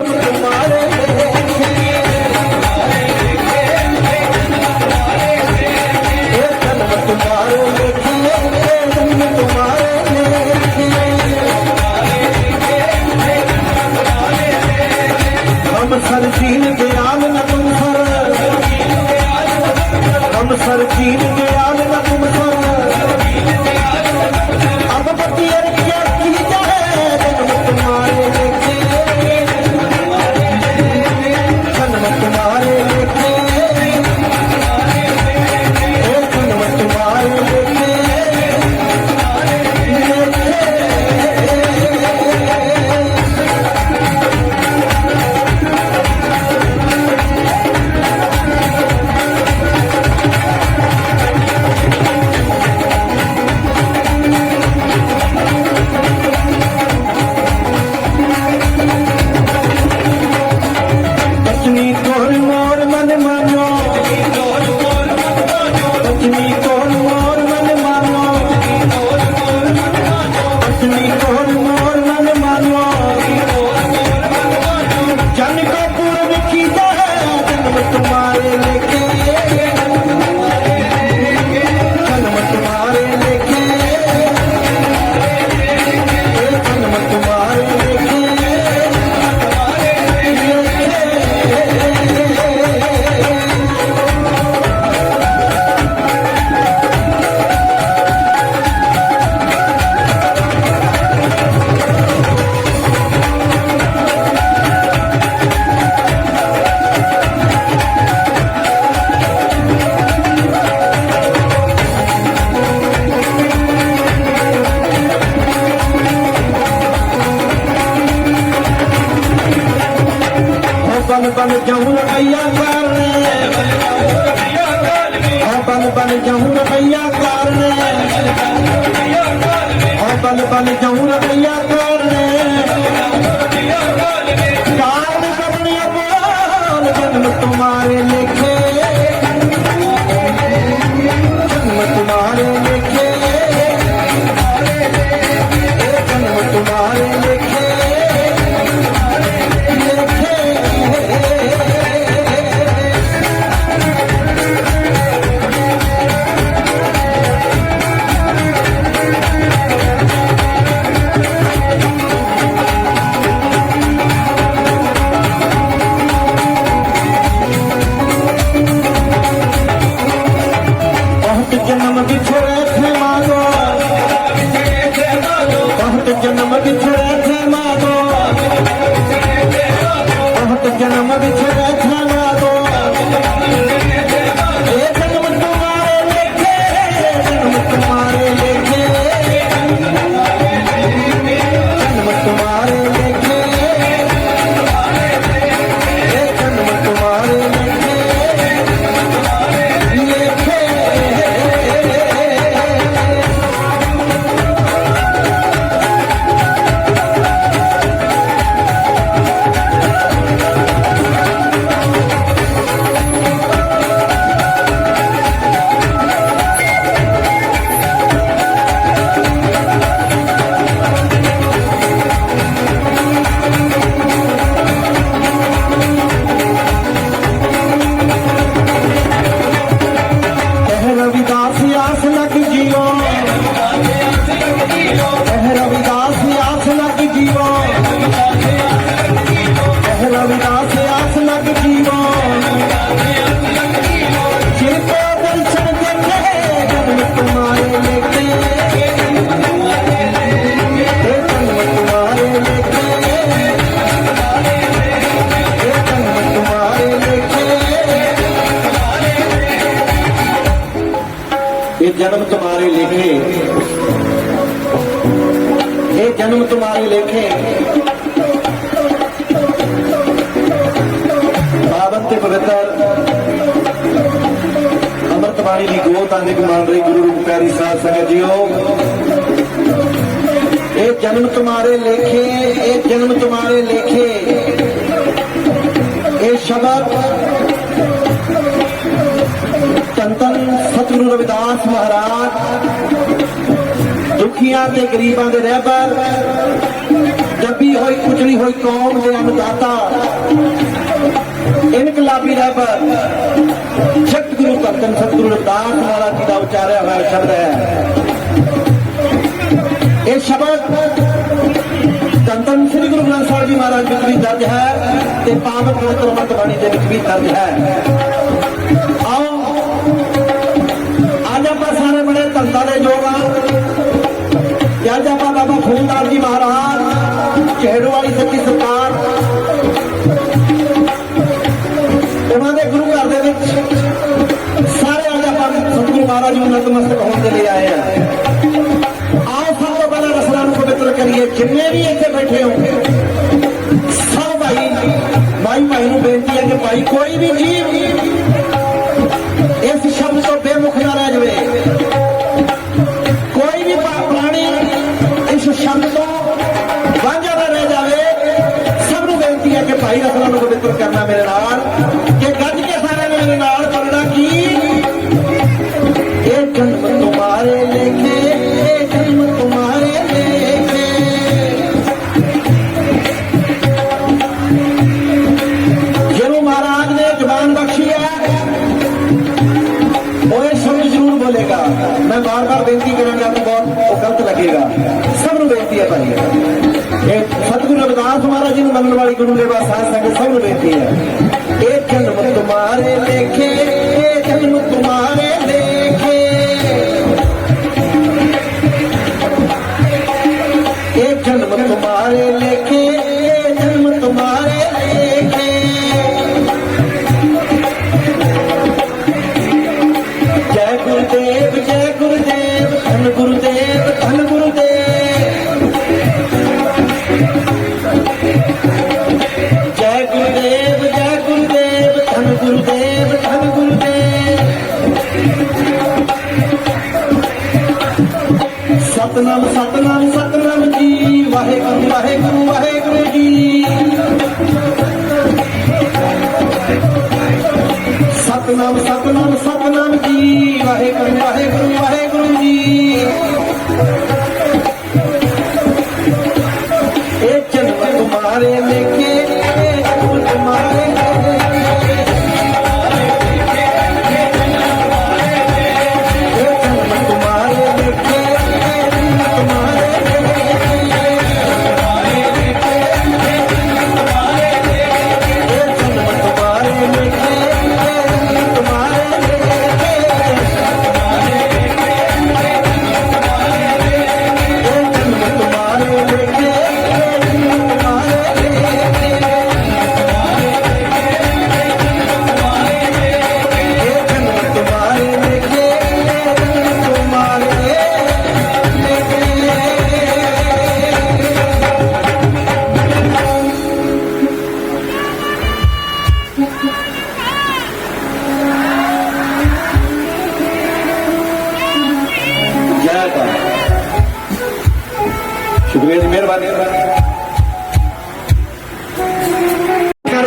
you ਧਾਰਮਿਕ ਮੰਨ ਰਹੀ ਗੁਰੂ ਰੂਪ ਪਿਆਰੀ ਸਾਧ ਸੰਗਤ ਜੀਓ। ਇਹ ਜਨਮ ਤੁਮਾਰੇ ਲੇਖੇ, ਇਹ ਜਨਮ ਤੁਮਾਰੇ ਲੇਖੇ। ਇਹ ਸ਼ਬਦ ਤਨ ਸਤਿਗੁਰੂ ਰਵਿਦਾਸ ਮਹਾਰਾਜ, ਦੁਖੀਆਂ ਤੇ ਗਰੀਬਾਂ ਦੇ ਰਹਿਬਰ, ਜੱਬੀ ਹੋਈ, ਕੁਚਲੀ ਹੋਈ ਕੌਮ ਦੇ ਅਨਦਾਤਾ, ਇਨਕਲਾਬੀ ਰਹਿਬਰ, ਸਤਿਗੁਰੂ ਤਨ ਸਤਿਗੁਰੂ ਰਵਿਦਾਸ ਉਚਾਰਿਆ ਹੋਇਆ ਸ਼ਬਦ ਹੈ। ਇਹ ਸ਼ਬਦ ਧੰਨ ਧੰਨ ਸ੍ਰੀ ਗੁਰੂ ਗ੍ਰੰਥ ਸਾਹਿਬ ਜੀ ਮਹਾਰਾਜ ਵਿੱਚ ਵੀ ਦਰਜ ਹੈ ਤੇ ਪਾਵਨ ਪਵਿੱਤਰ ਮਤ ਬਾਣੀ ਦੇ ਵਿੱਚ ਵੀ ਦਰਜ ਹੈ। ਆਓ, ਅੱਜ ਆਪਾਂ ਸਾਰੇ ਬੜੇ ਧੰਦਾ ਦੇ ਯੋਗ ਆ ਤੇ ਅੱਜ ਆਪਾਂ ਬਾਬਾ ਫੂਲਦਾਸ ਜੀ ਮਹਾਰਾਜ ਚਿਹੜੂ ਵਾਲੀ ਸੱਚੀ ਸਰਕਾਰ ਨੂੰ ਨਤਮਸਤਕ ਹੋਣ ਦੇ ਲਈ ਆਏ ਆ ਆਓ ਸਭ ਤੋਂ ਪਹਿਲਾਂ ਰਸਲਾਂ ਨੂੰ ਪਵਿੱਤਰ ਕਰੀਏ। ਜਿੰਨੇ ਵੀ ਇੱਥੇ ਬੈਠੇ ਹੋ, ਸਭ ਭਾਈ ਭਾਈ ਭਾਈ ਨੂੰ ਬੇਨਤੀ ਹੈ ਕਿ ਭਾਈ ਕੋਈ ਵੀ ਜੀਵ ਇਸ ਸ਼ਬਦ ਤੋਂ ਬੇਮੁਖ ਨਾ ਰਹਿ ਜਾਵੇ। ਕੋਈ ਵੀ ਪਾ- ਪ੍ਰਾਣੀ ਇਸ ਸ਼ਬਦ ਤੋਂ ਵਾਂਝਾ ਨਾ ਰਹਿ ਜਾਵੇ। ਸਭ ਨੂੰ ਬੇਨਤੀ ਹੈ ਕਿ ਭਾਈ ਰਸਲਾਂ ਨੂੰ ਪਵਿੱਤਰ ਕਰਨਾ ਮੇਰੇ ਨਾਲ। ਮਹਾਰਾਜ ਵਾਲੀ ਗੁਰੂ ਦੇਵਾ ਸਾਧ ਸੰਗਤ ਸਭ ਨੂੰ ਬੇਨਤੀ ਹੈ ਇਹ ਜਨਮ ਤੁਮਾਰੇ ਲੇਖੇ, ਇਹ ਜਨਮ ਤੁਮਾਰੇ ਲੇਖੇ। ਇਹ ਜਨਮ ਤੁਮਾਰੇ ਲੇਖੇ।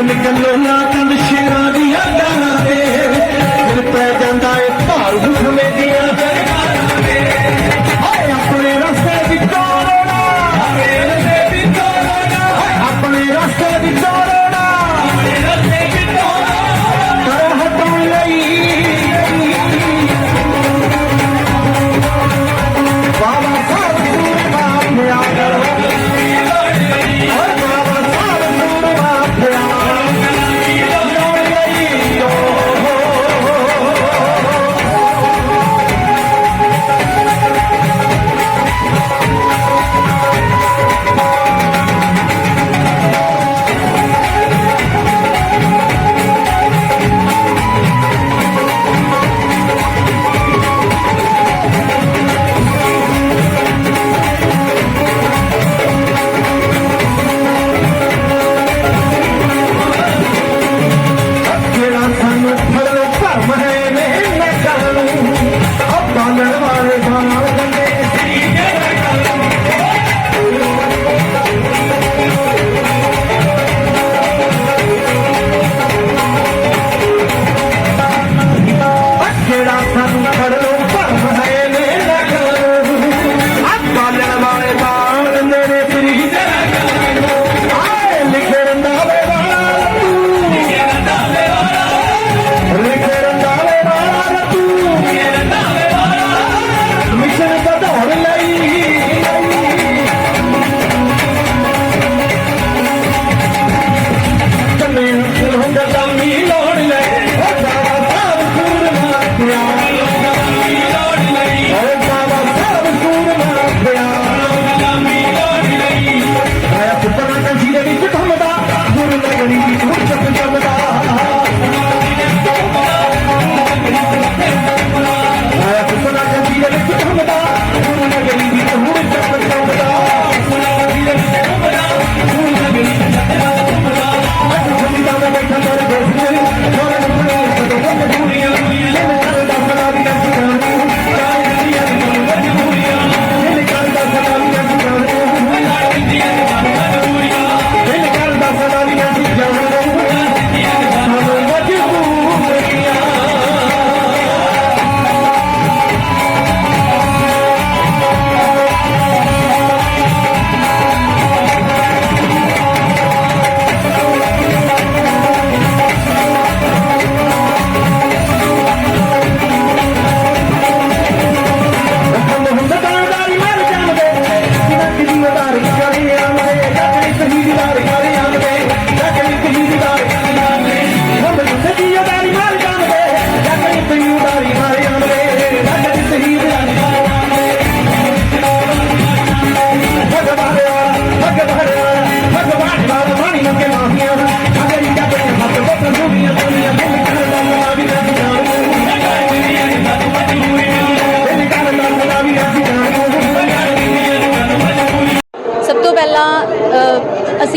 ਕਰਮ ਚੱਲੋ ਨਾ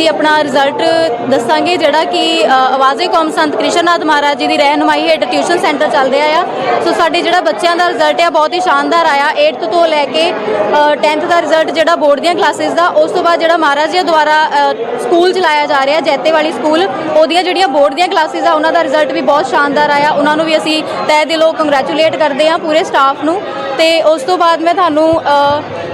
ਆਪਣਾ ਰਿਜ਼ਲਟ ਦੱਸਾਂਗੇ ਜਿਹੜਾ ਕਿ ਅ, ਆਵਾਜ਼ੇ ਕੌਮ ਸੰਤ ਕ੍ਰਿਸ਼ਨ ਨਾਥ ਮਹਾਰਾਜ ਜੀ ਦੀ ਰਹਿਨੁਮਾਈ ਹੇਠ ਟਿਊਸ਼ਨ ਸੈਂਟਰ ਚੱਲ ਰਿਹਾ ਆ। ਸੋ ਸਾਡੇ ਜਿਹੜਾ ਬੱਚਿਆਂ ਦਾ ਰਿਜ਼ਲਟ ਆ ਬਹੁਤ ਹੀ ਸ਼ਾਨਦਾਰ ਆਇਆ। 8th ਤੋਂ ਲੈ ਕੇ 10th ਦਾ ਰਿਜ਼ਲਟ ਜਿਹੜਾ ਬੋਰਡ ਦੀਆਂ ਕਲਾਸਿਸ ਦਾ ਉਸ ਤੋਂ ਬਾਅਦ ਜਿਹੜਾ ਮਹਾਰਾਜ ਜੀ ਦੁਆਰਾ ਸਕੂਲ ਚਲਾਇਆ ਜਾ ਰਿਹਾ ਜੈਤੇ ਵਾਲੀ ਸਕੂਲ ਉਹਦੀਆਂ ਜਿਹੜੀਆਂ ਬੋਰਡ ਦੀਆਂ ਕਲਾਸਿਸ ਆ ਉਹਨਾਂ ਦਾ ਰਿਜ਼ਲਟ ਵੀ ਬਹੁਤ ਸ਼ਾਨਦਾਰ ਆਇਆ। ਉਹਨਾਂ ਨੂੰ ਵੀ ਅਸੀਂ ਤਹਿ ਦਿਲੋਂ ਕੰਗ੍ਰੈਚੁਲੇਟ ਕਰਦੇ ਹਾਂ ਪੂਰੇ ਸਟਾਫ ਨੂੰ। ਤੇ ਉਸ ਤੋਂ ਬਾਅਦ ਮੈਂ ਤੁਹਾਨੂੰ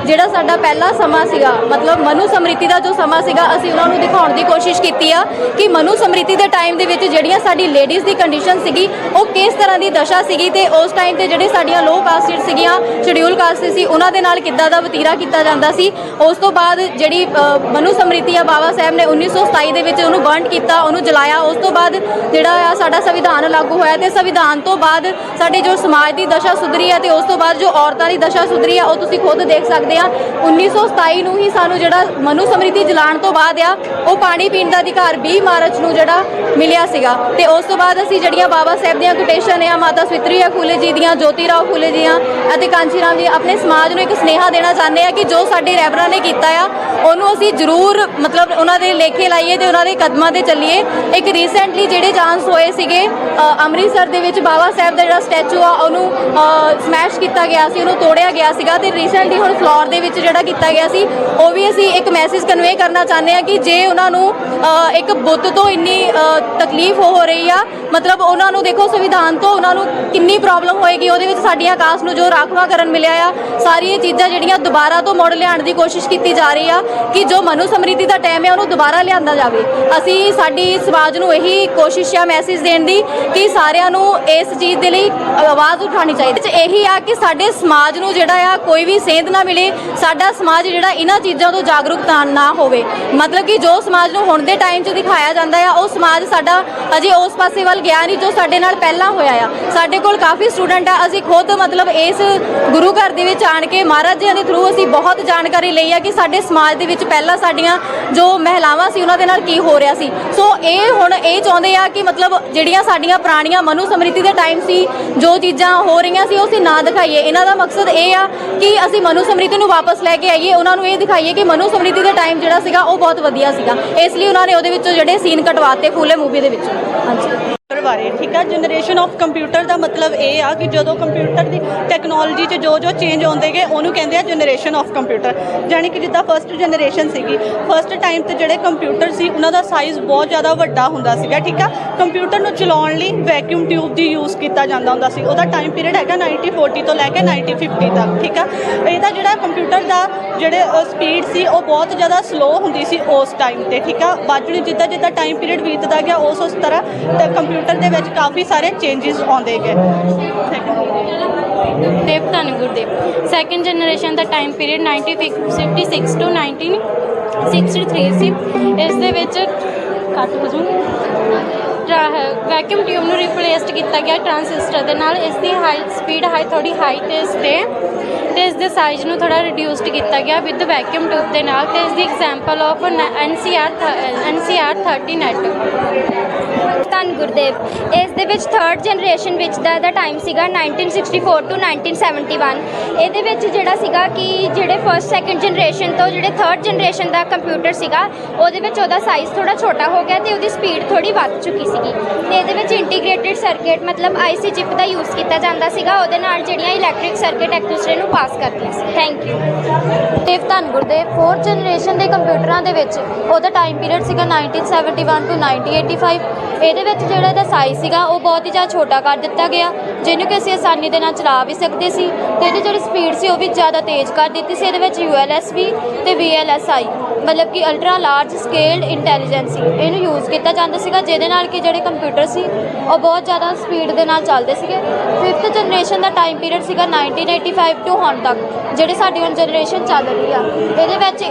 ਜਿਹੜਾ ਸਾਡਾ ਪਹਿਲਾ ਸਮਾਂ ਸੀਗਾ ਮਤਲਬ ਮਨੂ ਸਮ੍ਰਿਤੀ ਦਾ ਜੋ ਸਮਾਂ ਸੀਗਾ ਅਸੀਂ ਉਹਨਾਂ ਨੂੰ ਦਿਖਾਉਣ ਦੀ ਕੋਸ਼ਿਸ਼ ਕੀਤੀ ਆ ਕਿ ਮਨੂ ਸਮ੍ਰਿਤੀ ਦੇ ਟਾਈਮ ਦੇ ਵਿੱਚ ਜਿਹੜੀਆਂ ਸਾਡੀ ਲੇਡੀਜ਼ ਦੀ ਕੰਡੀਸ਼ਨ ਸੀਗੀ ਉਹ ਕਿਸ ਤਰ੍ਹਾਂ ਦੀ ਦਸ਼ਾ ਸੀਗੀ ਤੇ ਉਸ ਟਾਈਮ ਤੇ ਜਿਹੜੇ ਸਾਡੀਆਂ ਲੋ ਕਾਸਟ ਸੀਗੀਆਂ ਸ਼ਡਿਊਲ ਕਾਸਟ ਸੀ ਉਹਨਾਂ ਦੇ ਨਾਲ ਕਿੱਦਾਂ ਦਾ ਵਤੀਰਾ ਕੀਤਾ ਜਾਂਦਾ ਸੀ। ਉਸ ਤੋਂ ਬਾਅਦ ਜਿਹੜੀ ਅ, ਮਨੂ ਸਮ੍ਰਿਤੀ ਆ ਬਾਬਾ ਸਾਹਿਬ ਨੇ 1927 ਦੇ ਵਿੱਚ ਉਹਨੂੰ ਬਰਨਡ ਕੀਤਾ ਉਹਨੂੰ ਜਲਾਇਆ। ਉਸ ਤੋਂ ਬਾਅਦ ਜਿਹੜਾ ਆ ਸਾਡਾ ਸੰਵਿਧਾਨ ਲਾਗੂ ਹੋਇਆ ਤੇ ਸੰਵਿਧਾਨ ਤੋਂ ਬਾਅਦ ਸਾਡੇ ਜੋ ਸਮਾਜ ਦੀ ਦਸ਼ਾ ਸੁਧਰੀ ਹੈ ਤੇ ਉਸ ਤੋਂ ਬਾਅਦ ਜੋ ਔਰਤਾਂ ਦੀ ਦਸ਼ਾ ਸੁਧਰੀ ਆ ਉਹ ਤੁਸੀਂ ਖੁਦ ਦੇਖ ਸਕਦੇ ਆ। 1927 ਨੂੰ ਹੀ ਸਾਨੂੰ ਜਿਹੜਾ ਮਨੂ ਸਮ੍ਰਿਤੀ ਜਲਾਉਣ ਤੋਂ ਬਾਅਦ ਆ, ਉਹ ਪਾਣੀ ਪੀਣ ਦਾ ਅਧਿਕਾਰ 20 ਮਾਰਚ ਨੂੰ ਜਿਹੜਾ ਮਿਲਿਆ ਸੀਗਾ। ਤੇ ਉਸ ਤੋਂ ਬਾਅਦ ਅਸੀਂ ਜਿਹੜੀਆਂ ਬਾਬਾ ਸਾਹਿਬ ਦੀਆਂ ਕੋਟੇਸ਼ਨ ਆ, ਮਾਤਾ ਸਵਿਤਰੀ ਫੂਲੇ ਜੀ ਦੀਆਂ, ਜੋਤੀ ਰਾਓ ਫੂਲੇ ਜੀਆਂ ਅਤੇ ਕਾਂਚੀ ਰਾਮ ਜੀ, ਆਪਣੇ ਸਮਾਜ ਨੂੰ ਇੱਕ ਸਨੇਹਾ ਦੇਣਾ ਚਾਹੁੰਦੇ ਆ ਕਿ ਜੋ ਸਾਡੇ ਰੈਬਰਾਂ ਨੇ ਕੀਤਾ ਆ, ਉਹਨੂੰ ਅਸੀਂ ਜ਼ਰੂਰ ਮਤਲਬ ਉਹਨਾਂ ਦੇ ਲੇਖੇ ਲਾਈਏ ਤੇ ਉਹਨਾਂ ਦੇ ਕਦਮਾਂ ਤੇ ਚੱਲੀਏ। ਇੱਕ ਰੀਸੈਂਟਲੀ ਜਿਹੜੇ ਚਾਂਸ ਹੋਏ ਸੀਗੇ ਅੰਮ੍ਰਿਤਸਰ ਦੇ ਵਿੱਚ ਬਾਬਾ ਸਾਹਿਬ ਦਾ ਜਿਹੜਾ ਸਟੈਚੂ ਆ, ਉਹਨੂੰ ਸਮੈਸ਼ ਕੀਤਾ ਗਿਆ ਸੀ, ਉਹਨੂੰ ਤੋੜਿਆ ਗਿਆ ਸੀਗਾ ਤੇ ਰੀਸੈਂਟਲੀ ਹੁਣ ਫਲੋ ਫਲੋਰ ਦੇ ਵਿੱਚ ਜਿਹੜਾ ਕੀਤਾ ਗਿਆ ਸੀ, ਉਹ ਵੀ ਅਸੀਂ ਇੱਕ ਮੈਸੇਜ ਕਨਵੇ ਕਰਨਾ ਚਾਹੁੰਦੇ ਆ ਕਿ ਜੇ ਉਹਨਾਂ ਨੂੰ ਇੱਕ ਬੁੱਤ ਤੋਂ ਇੰਨੀ ਤਕਲੀਫ ਹੋ ਰਹੀ ਆ ਮਤਲਬ ਉਹਨਾਂ ਨੂੰ ਦੇਖੋ, ਸੰਵਿਧਾਨ ਤੋਂ ਉਹਨਾਂ ਨੂੰ ਕਿੰਨੀ ਪ੍ਰੋਬਲਮ ਹੋਏਗੀ, ਉਹਦੇ ਵਿੱਚ ਸਾਡੀਆਂ ਆਕਾਸ਼ ਨੂੰ ਜੋ ਰਾਖਵਾ ਕਰਨ ਮਿਲਿਆ ਆ, ਸਾਰੀਆਂ ਚੀਜ਼ਾਂ ਜਿਹੜੀਆਂ ਦੁਬਾਰਾ ਤੋਂ ਮੁੜ ਲਿਆਉਣ ਦੀ ਕੋਸ਼ਿਸ਼ ਕੀਤੀ ਜਾ ਰਹੀ ਆ, ਕਿ ਜੋ ਮਨੂ ਸਮ੍ਰਿਤੀ ਦਾ ਟਾਈਮ ਹੈ ਉਹਨੂੰ ਦੁਬਾਰਾ ਲਿਆਂਦਾ ਜਾਵੇ। ਅਸੀਂ ਸਾਡੀ ਸਮਾਜ ਨੂੰ ਇਹੀ ਕੋਸ਼ਿਸ਼ ਆ ਮੈਸੇਜ ਦੇਣ ਦੀ ਕਿ ਸਾਰਿਆਂ ਨੂੰ ਇਸ ਚੀਜ਼ ਦੇ ਲਈ ਆਵਾਜ਼ ਉਠਾਉਣੀ ਚਾਹੀਦੀ। ਹੈ ਇਹੀ ਆ ਕਿ ਸਾਡੇ ਸਮਾਜ ਨੂੰ ਜਿਹੜਾ ਆ, ਕੋਈ ਵੀ ਸੇਧ ਨਾ ਮਿਲੇ, ਸਾਡਾ ਸਮਾਜ ਜਿਹੜਾ ਇਹਨਾਂ ਚੀਜ਼ਾਂ ਤੋਂ ਜਾਗਰੂਕ ਨਾ ਹੋਵੇ। ਮਤਲਬ ਕਿ ਜੋ ਸਮਾਜ ਨੂੰ ਹੁਣ ਦੇ ਟਾਈਮ 'ਚ ਦਿਖਾਇਆ ਜਾਂਦਾ ਆ, ਉਹ ਸਮਾਜ ਸਾਡਾ ਅਜੇ ਉਸ ਪਾਸੇ ਵੱਲ ਗਿਆ ਨਹੀਂ ਜੋ ਸਾਡੇ ਨਾਲ ਪਹਿਲਾਂ ਹੋਇਆ ਆ। ਸਾਡੇ ਕੋਲ ਕਾਫੀ ਸਟੂਡੈਂਟ ਆ। ਅਸੀਂ ਖੁਦ ਮਤਲਬ ਇਸ ਗੁਰੂ ਘਰ ਦੇ ਵਿੱਚ ਆਣ ਕੇ ਮਹਾਰਾਜ ਜੀ ਦੇ ਥਰੂ ਅਸੀਂ ਬਹੁਤ ਜਾਣਕਾਰੀ ਲਈ ਆ ਕਿ ਸਾਡੇ ਸਮਾਜ ਦੇ ਵਿੱਚ ਪਹਿਲਾਂ ਸਾਡੀਆਂ ਜੋ ਮਹਿਲਾਵਾਂ ਸੀ, ਉਹਨਾਂ ਦੇ ਨਾਲ ਕੀ ਹੋ ਰਿਹਾ ਸੀ। ਸੋ ਇਹ ਹੁਣ ਇਹ ਚਾਹੁੰਦੇ ਆ ਕਿ ਮਤਲਬ ਜਿਹੜੀਆਂ ਸਾਡੀਆਂ ਪੁਰਾਣੀਆਂ ਮਨੂ ਸਮ੍ਰਿਤੀ ਦੇ ਟਾਈਮ ਸੀ, ਜੋ ਚੀਜ਼ਾਂ ਹੋ ਰਹੀਆਂ ਸੀ, ਉਹ ਅਸੀਂ ਨਾ ਦਿਖਾਈਏ। ਇਹਨਾਂ ਦਾ ਮਕਸਦ ਇਹ ਆ ਕਿ ਅਸੀਂ ਮਨੂ ਸਮ੍ਰਿਤੀ ਨੂੰ ਵਾਪਸ ਲੈ ਕੇ ਆਈਏ। ਉਹਨਾਂ ਨੂੰ ਇਹ ਦਿਖਾਈਏ ਕਿ ਮਨੂ ਸਮ੍ਰਿਤੀ ਦੇ ਟਾਈਮ ਜਿਹੜਾ ਸੀਗਾ, ਉਹ ਬਹੁਤ ਵਧੀਆ ਸੀਗਾ। ਇਸ ਲਈ ਉਹਨਾਂ ਨੇ ਉਹਦੇ ਵਿੱਚੋਂ ਜਿਹੜੇ ਸੀਨ ਕਟਵਾਤੇ ਫੂਲੇ ਮੂਵੀ ਦੇ ਵਿੱਚੋਂ। ਹਾਂਜੀ। ਕੰਪਿਊਟਰ ਬਾਰੇ, ਠੀਕ ਆ? ਜਨਰੇਸ਼ਨ ਆਫ ਕੰਪਿਊਟਰ ਦਾ ਮਤਲਬ ਇਹ ਆ ਕਿ ਜਦੋਂ ਕੰਪਿਊਟਰ ਦੀ ਟੈਕਨੋਲੋਜੀ 'ਚ ਜੋ ਜੋ ਚੇਂਜ ਆਉਂਦੇ ਗਏ, ਉਹਨੂੰ ਕਹਿੰਦੇ ਆ ਜਨਰੇਸ਼ਨ ਆਫ ਕੰਪਿਊਟਰ ਯਾਨੀ ਕਿ ਜਿੱਦਾਂ ਫਰਸਟ ਜਨਰੇਸ਼ਨ ਸੀਗੀ ਫਰਸਟ ਟਾਈਮ ਤੇ ਜਿਹੜੇ ਕੰਪਿਊਟਰ ਸੀ, ਉਹਨਾਂ ਦਾ ਸਾਈਜ਼ ਬਹੁਤ ਜ਼ਿਆਦਾ ਵੱਡਾ ਹੁੰਦਾ ਸੀਗਾ, ਠੀਕ ਆ? ਕੰਪਿਊਟਰ ਨੂੰ ਚਲਾਉਣ ਲਈ ਵੈਕਿਊਮ ਟਿਊਬ ਦੀ ਯੂਜ਼ ਕੀਤਾ ਜਾਂਦਾ ਹੁੰਦਾ ਸੀ। ਉਹਦਾ ਟਾਈਮ ਪੀਰੀਅਡ ਹੈਗਾ 1940 ਤੋਂ ਲੈ ਕੇ 1950 ਤੱਕ, ਠੀਕ ਆ? ਇਹਦਾ ਜਿਹੜਾ ਕੰਪਿਊਟਰ ਦਾ ਜਿਹੜੇ ਸਪੀਡ ਸੀ, ਉਹ ਬਹੁਤ ਜ਼ਿਆਦਾ ਸਲੋ ਹੁੰਦੀ ਸੀ ਉਸ ਟਾਈਮ ਤੇ, ਠੀਕ ਆ? ਬਾਅਦ ਵਿੱਚ ਜਿੱਦਾਂ ਜਿੱਦਾਂ ਟਾਈਮ ਪੀਰੀਅਡ ਬੀਤਦਾ ਗਿਆ ਉਸ ਉਸ ਤਰ੍ਹਾਂ ਕੰਪਿਊਟਰ ਕੰਪਿਊਟਰ ਦੇ ਵਿੱਚ ਕਾਫੀ ਸਾਰੇ ਚੇਂजेस ਆਉਂਦੇ ਗਏ। ਦੇਵ ਧੰਨ ਗੁਰਦੇਵ। ਸੈਕੰਡ ਜਨਰੇਸ਼ਨ ਦਾ ਟਾਈਮ ਪੀਰੀਅਡ 1956 ਟੂ 1963 ਸੀ। ਇਸ ਦੇ ਵਿੱਚ ਕੱਟ ਹੋ ਜੂਗਾ ਵੈਕਿਊਮ ਟਿਊਬ ਨੂੰ ਰਿਪਲੇਸਡ ਕੀਤਾ ਗਿਆ ਟ੍ਰਾਂਸਿਸਟਰ ਦੇ ਨਾਲ। ਇਸ ਦੀ ਹਾਈ ਸਪੀਡ ਹਾਈ ਥੋੜੀ ਹਾਈ ਤੇ ਇਸ ਤੇ ਤੇ ਇਸ ਦੇ ਸਾਈਜ਼ ਨੂੰ ਥੋੜਾ ਰਿਡਿਊਸਡ ਕੀਤਾ ਗਿਆ ਵਿਦ ਵੈਕਿਊਮ ਟਿਊਬ ਦੇ ਨਾਲ। ਤੇ ਇਸ ਦੀ example of NCR NCR 30 net ਧੰਨ ਗੁਰਦੇਵ। ਇਸ ਦੇ ਵਿੱਚ ਥਰਡ ਜਨਰੇਸ਼ਨ ਵਿੱਚ ਦਾ ਇਹਦਾ ਟਾਈਮ ਸੀਗਾ 1964 ਟੂ 1971 ਇਹਦੇ ਵਿੱਚ ਜਿਹੜਾ ਸੀਗਾ ਕਿ ਜਿਹੜੇ ਫਰਸਟ ਸੈਕੰਡ ਜਨਰੇਸ਼ਨ ਤੋਂ ਜਿਹੜੇ ਥਰਡ ਜਨਰੇਸ਼ਨ ਦਾ ਕੰਪਿਊਟਰ ਸੀਗਾ, ਉਹਦੇ ਵਿੱਚ ਉਹਦਾ ਸਾਈਜ਼ ਥੋੜਾ ਛੋਟਾ ਹੋ ਗਿਆ ਤੇ ਉਹਦੀ ਸਪੀਡ ਥੋੜੀ ਵੱਧ ਚੁੱਕੀ ਸੀਗੀ। ਤੇ ਇਹਦੇ ਵਿੱਚ ਇੰਟੀਗ੍ਰੇਟਿਡ ਸਰਕਟ ਮਤਲਬ ਆਈਸੀ ਚਿਪ ਦਾ ਯੂਜ਼ ਕੀਤਾ ਜਾਂਦਾ ਸੀਗਾ, ਉਹਦੇ ਨਾਲ ਜਿਹੜੀਆਂ ਇਲੈਕਟ੍ਰਿਕ ਸਰਕਟ ਇੱਕ ਦੂਸਰੇ ਨੂੰ ਪਾਸ ਕਰਦੀਆਂ ਸੀ। ਥੈਂਕ ਯੂ ਦੇਵ ਧੰਨ ਗੁਰਦੇਵ ਫੋਰਥ ਜਨਰੇਸ਼ਨ ਦੇ ਕੰਪਿਊਟਰਾਂ ਦੇ ਵਿੱਚ ਉਹਦਾ ਟਾਈਮ ਪੀਰੀਅਡ ਸੀਗਾ 1971 ਟੂ 1985 ਇਹਦੇ ਵਿੱਚ ਜਿਹੜਾ ਇਹਦਾ ਸਾਈਜ਼ ਸੀਗਾ, ਉਹ ਬਹੁਤ ਹੀ ਜ਼ਿਆਦਾ ਛੋਟਾ ਕਰ ਦਿੱਤਾ ਗਿਆ, ਜਿਹਨੂੰ ਕਿ ਅਸੀਂ ਆਸਾਨੀ ਦੇ ਨਾਲ ਚਲਾ ਵੀ ਸਕਦੇ ਸੀ ਤੇ ਇਹਦੀ ਜਿਹੜੀ ਸਪੀਡ ਸੀ, ਉਹ ਵੀ ਜ਼ਿਆਦਾ ਤੇਜ਼ ਕਰ ਦਿੱਤੀ ਸੀ। ਇਹਦੇ ਵਿੱਚ ULSB ਤੇ VLSI ਮਤਲਬ ਕਿ ਅਲਟਰਾ ਲਾਰਜ ਸਕੇਲਡ ਇੰਟੈਲੀਜੈਂਸੀ ਇਹਨੂੰ ਯੂਜ਼ ਕੀਤਾ ਜਾਂਦਾ ਸੀਗਾ, ਜਿਹਦੇ ਨਾਲ ਕਿ ਜਿਹੜੇ ਕੰਪਿਊਟਰ ਸੀ ਉਹ ਬਹੁਤ ਜ਼ਿਆਦਾ ਸਪੀਡ ਦੇ ਨਾਲ ਚੱਲਦੇ ਸੀਗੇ। ਫਿਫਥ ਜਨਰੇਸ਼ਨ ਦਾ ਟਾਈਮ ਪੀਰੀਅਡ ਸੀਗਾ 1985 ਟੂ ਹੁਣ ਤੱਕ, ਜਿਹੜੀ ਸਾਡੀ ਹੁਣ ਜਨਰੇਸ਼ਨ ਚੱਲ ਰਹੀ ਆ। ਇਹਦੇ ਵਿੱਚ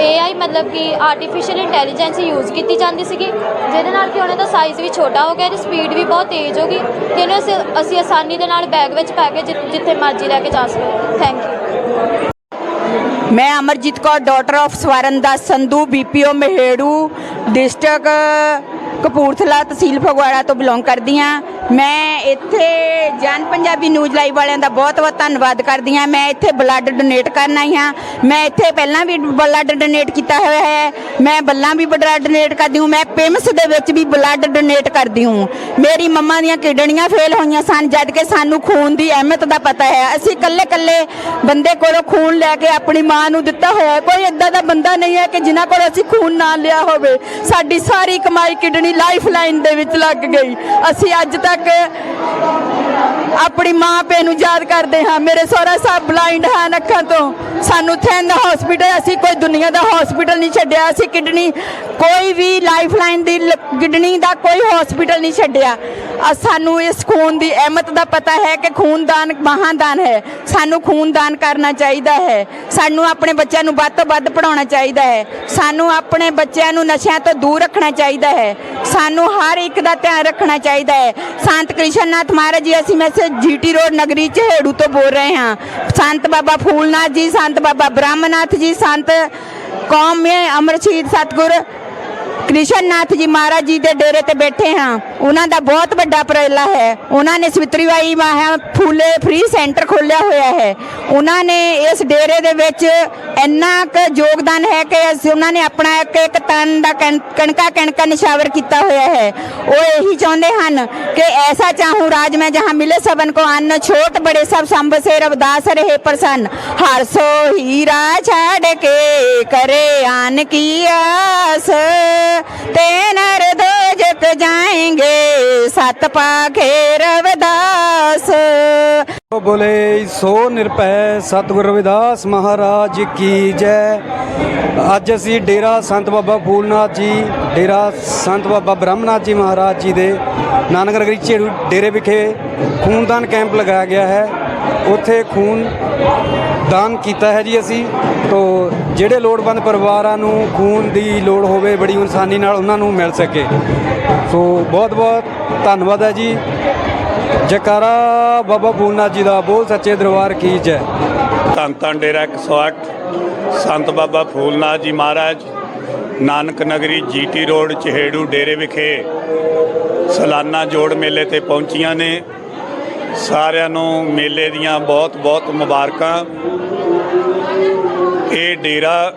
AI ਮਤਲਬ ਕਿ ਆਰਟੀਫੀਸ਼ੀਅਲ ਇੰਟੈਲੀਜੈਂਸ ਯੂਜ਼ ਕੀਤੀ ਜਾਂਦੀ ਸੀਗੀ। ਜਿਹਦੇ ਨਾਲ ਕਿ ਉਹਨਾਂ ਦਾ ਸਾਈਜ਼ ਵੀ ਛੋਟਾ ਹੋ ਗਿਆ ਤੇ ਸਪੀਡ ਵੀ ਬਹੁਤ ਤੇਜ਼ ਹੋ ਗਈ। ਤੇ ਇਹਨੂੰ ਅਸੀਂ ਅਸੀਂ ਆਸਾਨੀ ਦੇ ਨਾਲ ਬੈਗ ਵਿੱਚ ਪਾ ਕੇ ਜਿ- ਜਿੱਥੇ ਮਰਜ਼ੀ ਲੈ ਕੇ ਜਾ ਸਕਦੇ ਥੈਂਕ ਯੂ ਮੈਂ Amarjit Kaur daughter of Swarandas Sandhu BPO Maheru district Kapurthala tehsil Phagwara ਤੋਂ ਬਿਲੋਂਗ ਕਰਦੀ ਹਾਂ। ਮੈਂ ਇੱਥੇ ਜਨ ਪੰਜਾਬੀ ਨਿਊਜ਼ ਲਾਈਵ ਵਾਲਿਆਂ ਦਾ ਬਹੁਤ ਬਹੁਤ ਧੰਨਵਾਦ ਕਰਦੀ ਹਾਂ। ਮੈਂ ਇੱਥੇ ਬਲੱਡ ਡੋਨੇਟ ਕਰਨ ਆਈ ਹਾਂ। ਮੈਂ ਇੱਥੇ ਪਹਿਲਾਂ ਵੀ ਬਲੱਡ ਡੋਨੇਟ ਕੀਤਾ ਹੋਇਆ ਹੈ। ਮੈਂ ਬੱਲਾਂ ਵੀ ਬਲੱਡ ਡੋਨੇਟ ਕਰਦੀ ਹੂੰ। ਮੈਂ ਪਿਮਸ ਦੇ ਵਿੱਚ ਵੀ ਬਲੱਡ ਡੋਨੇਟ ਕਰਦੀ ਹੂੰ। ਮੇਰੀ ਮੰਮਾ ਦੀਆਂ ਕਿਡਨੀਆਂ ਫੇਲ ਹੋਈਆਂ ਸਨ, ਜਦ ਕਿ ਸਾਨੂੰ ਖੂਨ ਦੀ ਅਹਿਮੀਅਤ ਦਾ ਪਤਾ ਹੈ। ਅਸੀਂ ਇਕੱਲੇ ਇਕੱਲੇ ਬੰਦੇ ਕੋਲੋਂ ਖੂਨ ਲੈ ਕੇ ਆਪਣੀ ਮਾਂ ਨੂੰ ਦਿੱਤਾ ਹੋਇਆ ਕੋਈ ਇਦਾਂ ਦਾ ਬੰਦਾ ਨਹੀਂ ਹੈ ਕਿ ਜਿਨ੍ਹਾਂ ਕੋਲ ਅਸੀਂ ਖੂਨ ਨਾ ਲਿਆ ਹੋਵੇ। ਸਾਡੀ ਸਾਰੀ ਕਮਾਈ ਕਿਡਨੀ ਲਾਈਫ ਲਾਈਨ ਦੇ ਵਿੱਚ ਲੱਗ ਗਈ। ਅਸੀਂ ਅੱਜ ਤੱਕ ਆਪਣੀ ਮਾਂ ਪਿਓ ਨੂੰ ਯਾਦ ਕਰਦੇ ਹਾਂ। ਮੇਰੇ ਸਹੁਰਾ ਸਾਹਿਬ ਬਲਾਈਂਡ ਹਨ ਅੱਖਾਂ ਤੋਂ। ਸਾਨੂੰ ਥੈਨ ਹਸਪੀਟਲ ਅਸੀਂ ਕੋਈ ਦੁਨੀਆ ਦਾ ਹਸਪੀਟਲ ਨਹੀਂ ਛੱਡਿਆ। ਅਸੀਂ ਕਿਡਨੀ, ਕੋਈ ਵੀ ਲਾਈਫ ਲਾਈਨ ਦੀ ਕਿਡਨੀ ਦਾ ਕੋਈ ਹਸਪੀਟਲ ਨਹੀਂ ਛੱਡਿਆ। ਸਾਨੂੰ ਇਸ ਖੂਨ ਦੀ ਅਹਿਮਤ ਦਾ ਪਤਾ ਹੈ ਕਿ ਖੂਨਦਾਨ ਮਹਾਦਾਨ ਹੈ। ਸਾਨੂੰ ਖੂਨਦਾਨ ਕਰਨਾ ਚਾਹੀਦਾ ਹੈ। ਸਾਨੂੰ ਆਪਣੇ ਬੱਚਿਆਂ ਨੂੰ ਵੱਧ ਤੋਂ ਵੱਧ ਪੜਾਉਣਾ ਚਾਹੀਦਾ ਹੈ। ਸਾਨੂੰ ਆਪਣੇ ਬੱਚਿਆਂ ਨੂੰ ਨਸ਼ਿਆਂ ਤੋਂ ਦੂਰ ਰੱਖਣਾ ਚਾਹੀਦਾ ਹੈ। ਸਾਨੂੰ ਹਰ ਇੱਕ ਦਾ ਧਿਆਨ ਰੱਖਣਾ ਚਾਹੀਦਾ ਹੈ। ਸੰਤ ਕ੍ਰਿਸ਼ਨਨਾਥ ਮਹਾਰਾਜ ਜੀ ਅਸੀਂ ਮੈਂ ਜੀਟੀ ਰੋਡ ਨਗਰੀ ਚਹੇੜੂ ਤੋਂ ਬੋਲ ਰਹੇ ਹਾਂ। ਸੰਤ ਬਾਬਾ ਫੂਲਨਾਥ ਜੀ, ਸੰਤ ਬਾਬਾ ਬ੍ਰਹਮਨਾਥ ਜੀ, ਸੰਤ ਕੌਮ ਅਮਰ ਸ਼ਹੀਦ ਸਤਗੁਰ ਕ੍ਰਿਸ਼ਨ ਨਾਥ ਜੀ ਮਹਾਰਾਜ ਜੀ ਦੇ ਡੇਰੇ ਤੇ ਬੈਠੇ ਹਾਂ। ਉਹਨਾਂ ਦਾ ਬਹੁਤ ਵੱਡਾ ਉਪਰਾਲਾ ਹੈ। ਉਹਨਾਂ ਨੇ ਸਵਿਤਰੀਬਾਈ ਮਾਹਾ ਫੂਲੇ ਫ੍ਰੀ ਸੈਂਟਰ ਖੋਲ੍ਹਿਆ ਹੋਇਆ ਹੈ। ਉਹਨਾਂ ਨੇ ਇਸ ਡੇਰੇ ਦੇ ਵਿੱਚ ਇੰਨਾ ਕੁ ਯੋਗਦਾਨ ਹੈ ਕਿ ਉਹਨਾਂ ਨੇ ਆਪਣਾ ਇੱਕ ਇੱਕ ਤਨ ਦਾ ਕਣ- ਕਣਕਾ ਕਣਕਾ ਨਿਸ਼ਾਵਰ ਕੀਤਾ ਹੋਇਆ ਹੈ। ਉਹ ਇਹੀ ਚਾਹੁੰਦੇ ਹਨ ਕਿ ਐਸਾ ਚਾਹੂੰ ਰਾਜ ਮੈਂ ਜਹਾਂ ਮਿਲੇ ਸਬਨ ਕੋ ਅੰਨ, ਛੋਟ ਬੜੇ ਸਭ ਸੰਭ ਸੇ ਰਵਦਾਸ ਰਹੇ ਪ੍ਰਸੰਨ। ਹਰ ਸੋ ਹੀਰਾ ਛੱਡ ਕੇ ਕਰੇ ਆਨ ਕੀ ਆਸ। ਤੇ ਨਰ ਦੋਜਕ ਜਾਏਂਗੇ। ਸਤ ਪਾਖੇ ਰਵਦਾਸ। ਬੋਲੇ, ਸੋ ਨਿਰਭੈ ਸਤਿਗੁਰ ਰਵਿਦਾਸ ਮਹਾਰਾਜ ਕੀ ਜੈ। ਅੱਜ ਅਸੀਂ ਡੇਰਾ ਸੰਤ ਬਾਬਾ ਫੂਲਨਾਥ ਜੀ, ਡੇਰਾ ਸੰਤ ਬਾਬਾ ਬ੍ਰਹਮਨਾਥ ਜੀ ਮਹਾਰਾਜ ਜੀ ਦੇ ਨਾਨਕ ਨਗਰੀ ਝੇੜੂ ਡੇਰੇ ਵਿਖੇ ਖੂਨਦਾਨ ਕੈਂਪ ਲਗਾਇਆ ਗਿਆ ਹੈ। ਉੱਥੇ ਖੂਨ ਦਾਨ ਕੀਤਾ ਹੈ ਜੀ ਅਸੀਂ। ਤੋਂ ਜਿਹੜੇ ਲੋੜਵੰਦ ਪਰਿਵਾਰਾਂ ਨੂੰ ਖੂਨ ਦੀ ਲੋੜ ਹੋਵੇ, ਬੜੀ ਇਨਸਾਨੀ ਨਾਲ ਉਹਨਾਂ ਨੂੰ ਮਿਲ ਸਕੇ। ਸੋ ਬਹੁਤ ਬਹੁਤ ਧੰਨਵਾਦ ਹੈ ਜੀ। ਜਕਾਰਾ ਬਾਬਾ ਫੂਲਨਾਥ ਜੀ ਦਾ ਬਹੁਤ ਸੱਚੇ ਦਰਬਾਰ ਕੀ ਜੈ। ਧੰਨ ਧੰਨ ਡੇਰਾ 108 ਸੰਤ ਬਾਬਾ ਫੂਲਨਾਥ ਜੀ ਮਹਾਰਾਜ, ਨਾਨਕ ਨਗਰੀ ਜੀਟੀ ਰੋਡ, ਚਹੇੜੂ ਡੇਰੇ ਵਿਖੇ ਸਾਲਾਨਾ ਜੋੜ ਮੇਲੇ ਤੇ ਪਹੁੰਚੀਆਂ ਨੇ। ਸਾਰਿਆਂ ਨੂੰ ਮੇਲੇ ਦੀਆਂ ਬਹੁਤ ਬਹੁਤ ਮੁਬਾਰਕਾਂ। ਇਹ ਡੇਰਾ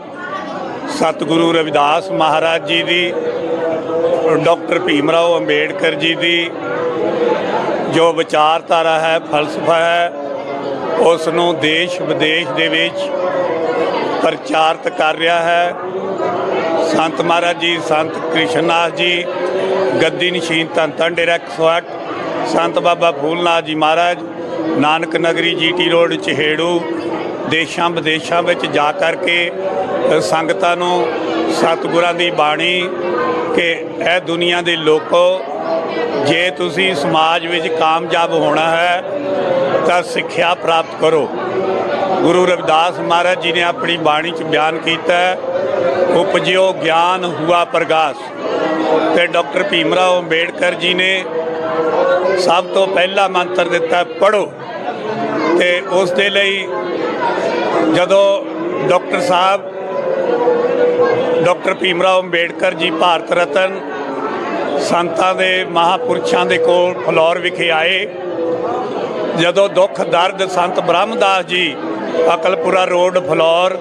ਸਤਿਗੁਰੂ ਰਵਿਦਾਸ ਮਹਾਰਾਜ ਜੀ ਦੀ, ਡਾਕਟਰ ਭੀਮ ਰਾਓ ਅੰਬੇਡਕਰ ਜੀ ਦੀ ਜੋ ਵਿਚਾਰਧਾਰਾ ਹੈ, ਫਲਸਫਾ ਹੈ, ਉਸ ਨੂੰ ਦੇਸ਼ ਵਿਦੇਸ਼ ਦੇ ਵਿੱਚ ਪ੍ਰਚਾਰਿਤ ਕਰ ਰਿਹਾ ਹੈ। ਸੰਤ ਮਹਾਰਾਜ ਜੀ, ਸੰਤ ਕ੍ਰਿਸ਼ਨਨਾਥ ਜੀ, ਗੱਦੀ ਨਸ਼ੀਨ ਧੰਨ ਧੰਨ ਡੇਰਾ 108 ਸੰਤ ਬਾਬਾ ਫੂਲਨਾਥ ਜੀ ਮਹਾਰਾਜ, ਨਾਨਕ ਨਗਰੀ ਜੀਟੀ ਰੋਡ ਚਹੇੜੂ, ਦੇਸ਼ਾਂ ਵਿਦੇਸ਼ਾਂ ਵਿੱਚ ਜਾ ਕਰਕੇ ਸੰਗਤਾਂ ਨੂੰ ਸਤਿਗੁਰਾਂ ਦੀ ਬਾਣੀ ਕਿ ਇਹ ਦੁਨੀਆ ਦੇ ਲੋਕੋ, ਜੇ ਤੁਸੀਂ ਸਮਾਜ ਵਿੱਚ ਕਾਮਯਾਬ ਹੋਣਾ ਹੈ, ਤਾਂ ਸਿੱਖਿਆ ਪ੍ਰਾਪਤ ਕਰੋ। ਗੁਰੂ ਰਵਿਦਾਸ ਮਹਾਰਾਜ ਜੀ ਨੇ ਆਪਣੀ ਬਾਣੀ 'ਚ ਬਿਆਨ ਕੀਤਾ ਉਪਜਿਓ ਗਿਆਨ ਹੁਆ ਪ੍ਰਗਾਸ। ਤੇ ਡਾਕਟਰ ਭੀਮ ਰਾਓ ਅੰਬੇਡਕਰ ਜੀ ਨੇ ਸਭ ਤੋਂ ਪਹਿਲਾ ਮੰਤਰ ਦਿੱਤਾ ਪੜੋ ਤੇ ਉਸ ਦੇ ਲਈ ਜਦੋਂ ਡਾਕਟਰ ਸਾਹਿਬ, ਡਾਕਟਰ ਭੀਮ ਰਾਓ ਅੰਬੇਡਕਰ ਜੀ ਭਾਰਤ ਰਤਨ ਸੰਤਾਂ ਦੇ ਮਹਾਪੁਰਸ਼ਾਂ ਦੇ ਕੋਲ ਫਲੌਰ ਵਿਖੇ ਆਏ, ਜਦੋਂ ਦੁੱਖ, ਦਰਦ ਸੰਤ ਬ੍ਰਹਮਦਾਸ ਜੀ ਅਕਲਪੁਰਾ ਰੋਡ, ਫਲੌਰ,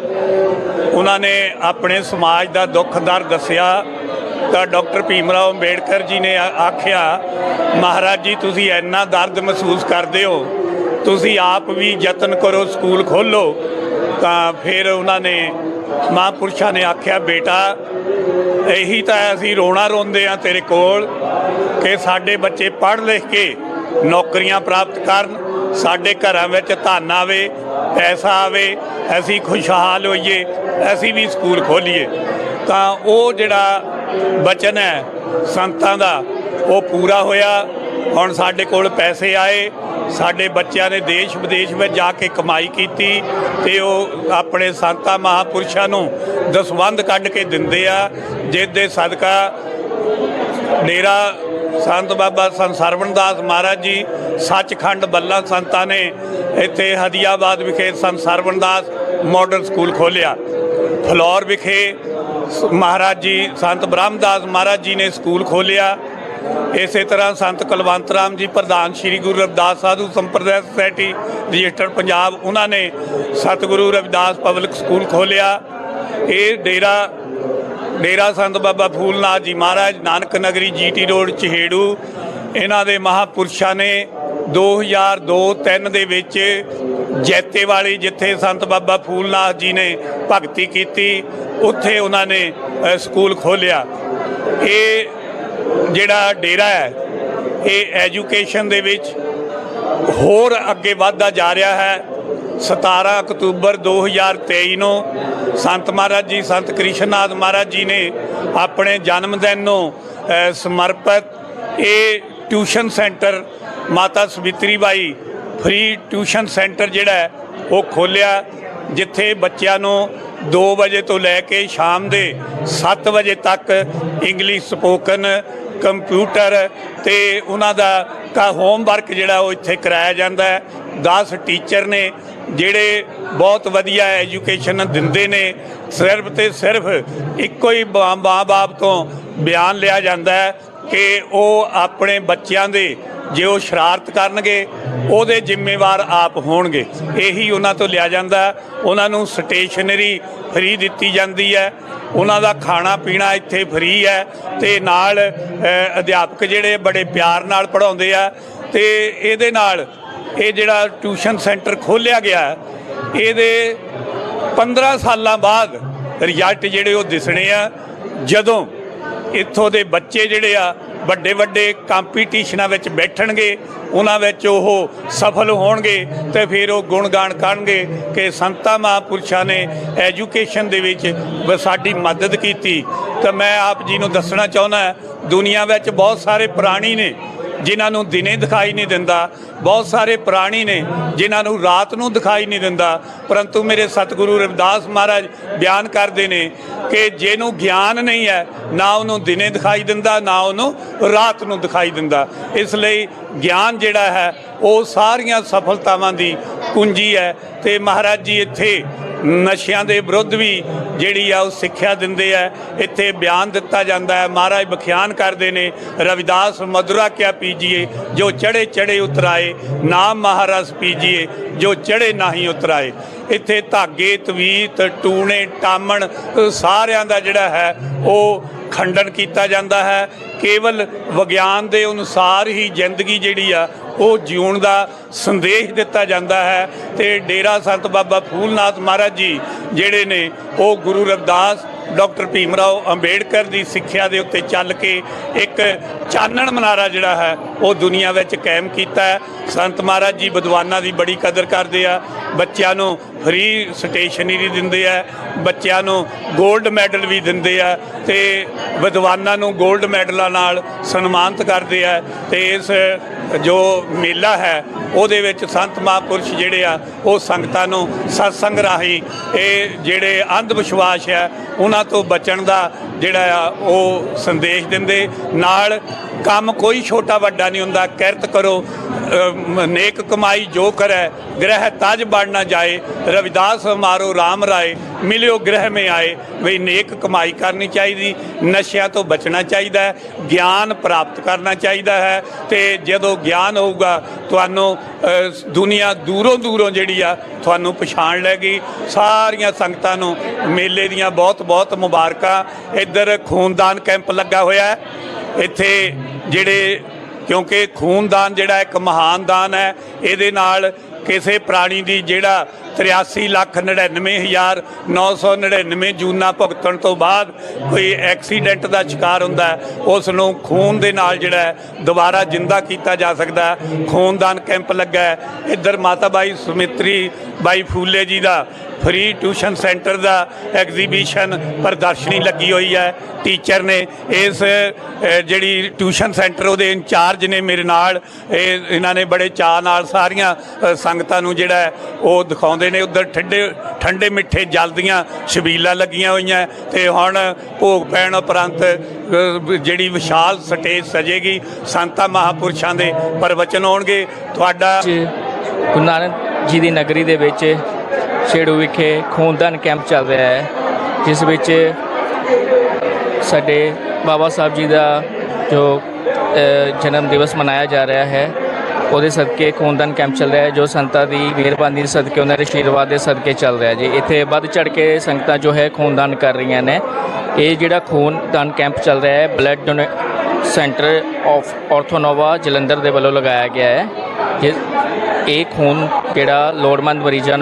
ਉਹਨਾਂ ਨੇ ਆਪਣੇ ਸਮਾਜ ਦਾ ਦੁੱਖ, ਦਰਦ ਦੱਸਿਆ ਤਾਂ ਡਾਕਟਰ ਭੀਮ ਰਾਓ ਅੰਬੇਡਕਰ ਜੀ ਨੇ ਆਖਿਆ, ਮਹਾਰਾਜ ਜੀ, ਤੁਸੀਂ ਇੰਨਾ ਦਰਦ ਮਹਿਸੂਸ ਕਰਦੇ ਹੋ, ਤੁਸੀਂ ਆਪ ਵੀ ਯਤਨ ਕਰੋ, ਸਕੂਲ ਖੋਲੋ। ਤਾਂ ਫਿਰ ਉਹਨਾਂ ਨੇ, ਮਹਾਂਪੁਰਸ਼ਾਂ ਨੇ ਆਖਿਆ, ਬੇਟਾ, ਇਹੀ ਤਾਂ ਅਸੀਂ ਰੋਣਾ ਰੋਂਦੇ ਆ ਤੇਰੇ ਕੋਲ ਕਿ ਸਾਡੇ ਬੱਚੇ ਪੜ੍ਹ ਲਿਖ ਕੇ ਨੌਕਰੀਆਂ ਪ੍ਰਾਪਤ ਕਰਨ, ਸਾਡੇ ਘਰਾਂ ਵਿੱਚ ਧਨ ਆਵੇ, ਪੈਸਾ ਆਵੇ, ਅਸੀਂ ਖੁਸ਼ਹਾਲ ਹੋਈਏ, ਅਸੀਂ ਵੀ ਸਕੂਲ ਖੋਲੀਏ। ਤਾਂ ਉਹ ਜਿਹੜਾ ਬਚਨ ਹੈ ਸੰਤਾਂ ਦਾ, ਉਹ ਪੂਰਾ ਹੋਇਆ। ਹੁਣ ਸਾਡੇ ਕੋਲ ਪੈਸੇ ਆਏ, ਸਾਡੇ ਬੱਚਿਆਂ ਨੇ ਦੇਸ਼ ਵਿਦੇਸ਼ ਵਿੱਚ ਜਾ ਕੇ ਕਮਾਈ ਕੀਤੀ ਤੇ ਉਹ ਆਪਣੇ ਸੰਤਾਂ ਮਹਾਪੁਰਸ਼ਾਂ ਨੂੰ ਦਸਵੰਧ ਕੱਢ ਕੇ ਦਿੰਦੇ ਆ ਜਿਸ ਦੇ ਸਦਕਾ ਡੇਰਾ ਸੰਤ ਬਾਬਾ ਸੰਤ ਸਰਵਣਦਾਸ ਮਹਾਰਾਜ ਜੀ, ਸੱਚਖੰਡ ਬੱਲਾ ਸੰਤਾਂ ਨੇ ਇੱਥੇ ਹਦੀਆਬਾਦ ਵਿਖੇ ਸੰਤ ਸਰਵਣਦਾਸ ਮਾਡਲ ਸਕੂਲ ਖੋਲ੍ਹਿਆ। ਫਲੌਰ ਵਿਖੇ ਮਹਾਰਾਜ ਜੀ, ਸੰਤ ਬ੍ਰਹਮਦਾਸ ਮਹਾਰਾਜ ਜੀ ਨੇ ਸਕੂਲ ਖੋਲ੍ਹਿਆ। ਇਸੇ ਤਰ੍ਹਾਂ ਸੰਤ ਕੁਲਵੰਤ ਰਾਮ ਜੀ, ਪ੍ਰਧਾਨ ਸ੍ਰੀ ਗੁਰੂ ਰਵਿਦਾਸ ਸਾਧੂ ਸੰਪਰਦਾਇ ਸੁਸਾਇਟੀ ਰਜਿਸਟਰਡ ਪੰਜਾਬ, ਉਹਨਾਂ ਨੇ ਸਤਿਗੁਰੂ ਰਵਿਦਾਸ ਪਬਲਿਕ ਸਕੂਲ ਖੋਲ੍ਹਿਆ। ਇਹ ਡੇਰਾ ਡੇਰਾ ਸੰਤ ਬਾਬਾ ਫੂਲਨਾਥ ਜੀ ਮਹਾਰਾਜ, ਨਾਨਕ ਨਗਰੀ ਜੀਟੀ ਰੋਡ, ਚਹੇੜੂ, ਇਹਨਾਂ ਦੇ ਮਹਾਪੁਰਸ਼ਾਂ ਨੇ 2002-3 ਦੇ ਵਿੱਚ ਜੈਤੇ ਵਾਲੀ ਜਿੱਥੇ ਸੰਤ ਬਾਬਾ ਫੂਲਨਾਥ ਜੀ ਨੇ ਭਗਤੀ ਕੀਤੀ, ਉੱਥੇ ਉਹਨਾਂ ਨੇ ਸਕੂਲ ਖੋਲ੍ਹਿਆ। ਇਹ ਜਿਹੜਾ ਡੇਰਾ ਹੈ, ਇਹ ਐਜੂਕੇਸ਼ਨ ਦੇ ਵਿੱਚ ਹੋਰ ਅੱਗੇ ਵਧਦਾ ਜਾ ਰਿਹਾ ਹੈ। 17 ਅਕਤੂਬਰ 2023 ਨੂੰ ਸੰਤ ਮਹਾਰਾਜ ਜੀ, ਸੰਤ ਕ੍ਰਿਸ਼ਨਨਾਥ ਮਹਾਰਾਜ ਜੀ ਨੇ ਆਪਣੇ ਜਨਮ ਦਿਨ ਨੂੰ ਸਮਰਪਿਤ ਇਹ ਟਿਊਸ਼ਨ ਸੈਂਟਰ ਮਾਤਾ Savitri Bai free tuition centre ਜਿਹੜਾ ਉਹ ਖੋਲਿਆ, ਜਿੱਥੇ ਬੱਚਿਆਂ ਨੂੰ 2 ਵਜੇ ਤੋਂ ਲੈ ਕੇ ਸ਼ਾਮ ਦੇ 7 ਵਜੇ ਤੱਕ ਇੰਗਲਿਸ਼ ਸਪੋਕਨ ਕੰਪਿਊਟਰ ਤੇ ਉਹਨਾਂ ਦਾ ਕਾ ਹੋਮਵਰਕ ਜਿਹੜਾ ਉਹ ਇੱਥੇ ਕਰਾਇਆ ਜਾਂਦਾ ਹੈ। 10 ਟੀਚਰ ਨੇ, ਜਿਹੜੇ ਬਹੁਤ ਵਧੀਆ ਐਜੂਕੇਸ਼ਨ ਦਿੰਦੇ ਨੇ, ਸਿਰਫ ਤੇ ਸਿਰਫ ਇੱਕੋ ਹੀ ਮਾਂ-ਬਾਪ ਤੋਂ ਬਿਆਨ ਲਿਆ ਜਾਂਦਾ ਹੈ ਕਿ ਉਹ ਆਪਣੇ ਬੱਚਿਆਂ ਦੇ ਜੇ ਉਹ ਸ਼ਰਾਰਤ ਕਰਨਗੇ, ਉਹਦੇ ਜ਼ਿੰਮੇਵਾਰ ਆਪ ਹੋਣਗੇ। ਇਹੀ ਉਹਨਾਂ ਤੋਂ ਲਿਆ ਜਾਂਦਾ ਉਹਨਾਂ ਨੂੰ ਸਟੇਸ਼ਨਰੀ ਫ੍ਰੀ ਦਿੱਤੀ ਜਾਂਦੀ ਹੈ। ਉਹਨਾਂ ਦਾ ਖਾਣਾ ਪੀਣਾ ਇੱਥੇ ਫ੍ਰੀ ਹੈ ਤੇ ਨਾਲ ਅਧਿਆਪਕ ਜਿਹੜੇ ਬੜੇ ਪਿਆਰ ਨਾਲ ਪੜ੍ਹਾਉਂਦੇ ਆ ਤੇ ਇਹਦੇ ਨਾਲ ਇਹ ਜਿਹੜਾ ਟਿਊਸ਼ਨ ਸੈਂਟਰ ਖੋਲ੍ਹਿਆ ਗਿਆ ਇਹਦੇ 15 ਸਾਲਾਂ ਬਾਅਦ ਰਿਜ਼ਲਟ ਜਿਹੜੇ ਉਹ ਦਿਸਣੇ ਆ। ਜਦੋਂ ਇੱਥੋਂ ਦੇ ਬੱਚੇ ਜਿਹੜੇ ਆ ਵੱਡੇ ਵੱਡੇ ਕੰਪੀਟੀਸ਼ਨਾਂ ਵਿੱਚ ਬੈਠਣਗੇ, ਉਹਨਾਂ ਵਿੱਚ ਉਹ ਸਫਲ ਹੋਣਗੇ ਤੇ ਫਿਰ ਉਹ ਗੁਣਗਾਨ ਕਰਨਗੇ ਕਿ ਸੰਤਾਂ ਮਹਾਂਪੁਰਸ਼ਾਂ ਨੇ ਐਜੂਕੇਸ਼ਨ ਦੇ ਵਿੱਚ ਸਾਡੀ ਮਦਦ ਕੀਤੀ। ਤਾਂ ਮੈਂ ਆਪ ਜੀ ਨੂੰ ਦੱਸਣਾ ਚਾਹੁੰਦਾ, ਦੁਨੀਆ ਵਿੱਚ ਬਹੁਤ ਸਾਰੇ ਪ੍ਰਾਣੀ ਨੇ ਜਿਨ੍ਹਾਂ ਨੂੰ ਦਿਨੇ ਦਿਖਾਈ ਨਹੀਂ ਦਿੰਦਾ, ਬਹੁਤ ਸਾਰੇ ਪ੍ਰਾਣੀ ਨੇ ਜਿਨ੍ਹਾਂ ਨੂੰ ਰਾਤ ਨੂੰ ਦਿਖਾਈ ਨਹੀਂ ਦਿੰਦਾ, ਪਰੰਤੂ ਮੇਰੇ ਸਤਿਗੁਰੂ ਰਵਿਦਾਸ ਮਹਾਰਾਜ ਬਿਆਨ ਕਰਦੇ ਨੇ ਕਿ ਜਿਹਨੂੰ ਗਿਆਨ ਨਹੀਂ ਹੈ, ਨਾ ਉਹਨੂੰ ਦਿਨੇ ਦਿਖਾਈ ਦਿੰਦਾ, ਨਾ ਉਹਨੂੰ ਰਾਤ ਨੂੰ ਦਿਖਾਈ ਦਿੰਦਾ। ਇਸ ਲਈ ਗਿਆਨ ਜਿਹੜਾ ਹੈ, ਉਹ ਸਾਰੀਆਂ ਸਫਲਤਾਵਾਂ ਦੀ ਕੁੰਜੀ ਹੈ ਤੇ ਮਹਾਰਾਜ ਜੀ ਇੱਥੇ ਨਸ਼ਿਆਂ ਦੇ ਵਿਰੁੱਧ ਵੀ ਜਿਹੜੀ ਆ ਉਹ ਸਿੱਖਿਆ ਦਿੰਦੇ ਆ। ਇੱਥੇ ਬਿਆਨ ਦਿੱਤਾ ਜਾਂਦਾ ਹੈ। ਮਹਾਰਾਜ ਬਖਿਆਨ ਕਰਦੇ ਨੇ। ਰਵਿਦਾਸ ਮਧੁਰਾ ਕਿਆ ਪੀਜੀਏ, ਜੋ ਚੜੇ ਚੜੇ ਉਤਰਾਏ। ਨਾਮ ਮਹਾਰਸ ਪੀਜੀਏ, ਜੋ ਚੜੇ ਨਹੀਂ ਉਤਰਾਏ। ਇੱਥੇ ਧਾਗੇ, ਤਵੀਤ, ਟੂਣੇ, ਟਾਮਣ ਸਾਰਿਆਂ ਦਾ ਜਿਹੜਾ ਹੈ, ਉਹ ਖੰਡਨ ਕੀਤਾ ਜਾਂਦਾ ਹੈ। ਕੇਵਲ ਵਿਗਿਆਨ ਦੇ ਅਨੁਸਾਰ ਹੀ ਜ਼ਿੰਦਗੀ ਜਿਹੜੀ ਆ, ਉਹ ਜਿਉਣ ਦਾ ਸੰਦੇਸ਼ ਦਿੱਤਾ ਜਾਂਦਾ ਹੈ। ਤੇ ਡੇਰਾ ਸੰਤ ਬਾਬਾ ਫੂਲਨਾਥ ਮਹਾਰਾਜ ਜੀ ਜਿਹੜੇ ਨੇ, ਉਹ ਗੁਰੂ ਰਵਿਦਾਸ, ਡਾਕਟਰ ਭੀਮ ਰਾਓ ਅੰਬੇਡਕਰ ਦੀ ਸਿੱਖਿਆ ਦੇ ਉੱਤੇ ਚੱਲ ਕੇ ਇੱਕ ਚਾਨਣ ਮਨਾਰਾ ਜਿਹੜਾ ਹੈ, ਉਹ ਦੁਨੀਆ ਵਿੱਚ ਕਾਇਮ ਕੀਤਾ ਹੈ। ਸੰਤ ਮਹਾਰਾਜ ਜੀ ਵਿਦਵਾਨਾਂ ਦੀ ਬੜੀ ਕਦਰ ਕਰਦੇ ਆ। ਬੱਚਿਆਂ ਨੂੰ ਫ੍ਰੀ ਸਟੇਸ਼ਨਰੀ ਦਿੰਦੇ ਆ, ਬੱਚਿਆਂ ਨੂੰ 골ਡ ਮੈਡਲ ਵੀ ਦਿੰਦੇ ਆ ਤੇ ਵਿਦਵਾਨਾਂ ਨੂੰ 골ਡ ਮੈਡਲਾਂ ਨਾਲ ਸਨਮਾਨਿਤ ਕਰਦੇ ਆ ਤੇ ਇਸ ਜੋ ਮੇਲਾ ਹੈ, ਉਹਦੇ ਵਿੱਚ ਸੰਤ ਮਹਾਂਪੁਰਸ਼ ਜਿਹੜੇ ਆ, ਉਹ ਸੰਗਤਾਂ ਨੂੰ ਸਤਸੰਗ ਰਾਹੀਂ ਇਹ ਜਿਹੜੇ ਅੰਧ ਵਿਸ਼ਵਾਸ ਹੈ ਉਹਨਾਂ ਤੋਂ ਬਚਣ ਦਾ ਜਿਹੜਾ ਆ, ਉਹ ਸੰਦੇਸ਼ ਦਿੰਦੇ। ਨਾਲ ਕੰਮ ਕੋਈ ਛੋਟਾ ਵੱਡਾ ਨਹੀਂ ਹੁੰਦਾ, ਕਿਰਤ ਕਰੋ। ਅਮ, ਨੇਕ ਕਮਾਈ ਜੋ ਕਰੈ ਗ੍ਰਹਿ ਤਜ ਬਣ ਜਾਏ ਰਵਿਦਾਸ ਹਮਾਰੋ RAM ਰਾਏ ਮਿਲਿਓ ਗ੍ਰਹਿ ਮੇ ਆਏ। ਵੀ ਨੇਕ ਕਮਾਈ ਕਰਨੀ ਚਾਹੀਦੀ ਨਸ਼ਿਆਂ ਤੋਂ ਬਚਣਾ ਚਾਹੀਦਾ ਹੈ ਗਿਆਨ ਪ੍ਰਾਪਤ ਕਰਨਾ ਚਾਹੀਦਾ ਹੈ। ਤੇ ਜਦੋਂ ਗਿਆਨ ਹੋਊਗਾ ਤੁਹਾਨੂੰ ਦੁਨੀਆ ਦੂਰੋਂ ਦੂਰੋਂ ਜਿਹੜੀ ਆ ਤੁਹਾਨੂੰ ਪਛਾਣ ਲੈਗੀ ਸਾਰੀਆਂ ਸੰਗਤਾਂ ਨੂੰ ਮੇਲੇ ਦੀਆਂ ਬਹੁਤ ਬਹੁਤ ਮੁਬਾਰਕਾਂ। ਇੱਧਰ ਖੂਨਦਾਨ ਕੈਂਪ ਲੱਗਾ ਹੋਇਆ ਹੈ। ਇੱਥੇ ਜਿਹੜੇ ਕਿਉਂਕਿ ਖੂਨਦਾਨ ਜਿਹੜਾ ਇੱਕ ਮਹਾਨ ਦਾਨ ਹੈ। ਇਹਦੇ ਨਾਲ ਕਿਸੇ ਪ੍ਰਾਣੀ ਦੀ ਜਿਹੜਾ 83 ਲੱਖ 99 ਹਜ਼ਾਰ 999 ਜੂਨਾ ਭੁਗਤਣ ਤੋਂ ਬਾਅਦ ਕੋਈ ਐਕਸੀਡੈਂਟ ਦਾ ਸ਼ਿਕਾਰ ਹੁੰਦਾ ਉਸ ਨੂੰ ਖੂਨ ਦੇ ਨਾਲ ਜਿਹੜਾ ਦੁਬਾਰਾ ਜਿੰਦਾ ਕੀਤਾ ਜਾ ਸਕਦਾ ਖੂਨਦਾਨ ਕੈਂਪ ਲੱਗਾ ਇੱਧਰ ਮਾਤਾ ਬਾਈ ਸੁਮਿਤਰੀ ਬਾਈ ਫੂਲੇ ਜੀ ਦਾ ਫ੍ਰੀ ਟਿਊਸ਼ਨ ਸੈਂਟਰ ਦਾ ਐਗਜ਼ੀਬਿਸ਼ਨ ਪ੍ਰਦਰਸ਼ਨੀ ਲੱਗੀ ਹੋਈ ਹੈ। ਟੀਚਰ ਨੇ ਇਸ ਜਿਹੜੀ ਟਿਊਸ਼ਨ ਸੈਂਟਰ ਉਹਦੇ ਇੰਚਾਰਜ ਨੇ ਮੇਰੇ ਨਾਲ ਇਹਨਾਂ ਨੇ ਬੜੇ ਚਾਅ ਨਾਲ ਸਾਰੀਆਂ ਸੰਗਤਾਂ ਨੂੰ ਜਿਹੜਾ ਉਹ ਦਿਖਾਉਂਦੇ ਨੇ। ਉਧਰ ਠੰਡੇ ਠੰਡੇ ਮਿੱਠੇ ਜਲ ਦੀਆਂ ਛਬੀਲਾਂ ਲੱਗੀਆਂ ਹੋਈਆਂ ਤੇ ਹੁਣ ਭੋਗ ਪੈਣ ਉਪਰੰਤ ਜਿਹੜੀ ਵਿਸ਼ਾਲ ਸਟੇਜ ਸਜੇਗੀ, ਸੰਤਾਂ ਮਹਾਪੁਰਸ਼ਾਂ ਦੇ ਪ੍ਰਵਚਨ ਹੋਣਗੇ। ਤੁਹਾਡਾ ਗੁਰੂ ਨਾਨਕ ਜੀ ਦੀ ਨਗਰੀ ਦੇ ਵਿੱਚ ਛੇੜੂ ਵਿਖੇ ਖੂਨਦਾਨ ਕੈਂਪ ਚੱਲ ਰਿਹਾ ਹੈ, ਜਿਸ ਵਿੱਚ ਸਾਡੇ ਬਾਬਾ ਸਾਹਿਬ ਜੀ ਦਾ ਜੋ ਜਨਮ ਦਿਵਸ ਮਨਾਇਆ ਜਾ ਰਿਹਾ ਹੈ, ਉਹਦੇ ਸਦਕੇ ਖੂਨਦਾਨ ਕੈਂਪ ਚੱਲ ਰਿਹਾ ਹੈ, ਜੋ ਸੰਤਾਂ ਦੀ ਮਿਹਰਬਾਨੀ ਦੇ ਸਦਕੇ, ਉਹਨਾਂ ਦੇ ਆਸ਼ੀਰਵਾਦ ਦੇ ਸਦਕੇ ਚੱਲ ਰਿਹਾ ਜੀ। ਇੱਥੇ ਵੱਧ ਚੜ ਕੇ ਸੰਗਤਾਂ ਜੋ ਹੈ ਖੂਨਦਾਨ ਕਰ ਰਹੀਆਂ ਨੇ। ਇਹ ਜਿਹੜਾ ਖੂਨਦਾਨ ਕੈਂਪ ਚੱਲ ਰਿਹਾ ਹੈ, blood donate, centre of Orthonova Jalandhar ਦੇ ਵੱਲੋਂ ਲਗਾਇਆ ਗਿਆ ਹੈ। ਜਿਸ ਇਹ ਖੂਨ ਜਿਹੜਾ ਲੋੜਵੰਦ ਮਰੀਜ਼ਾਂ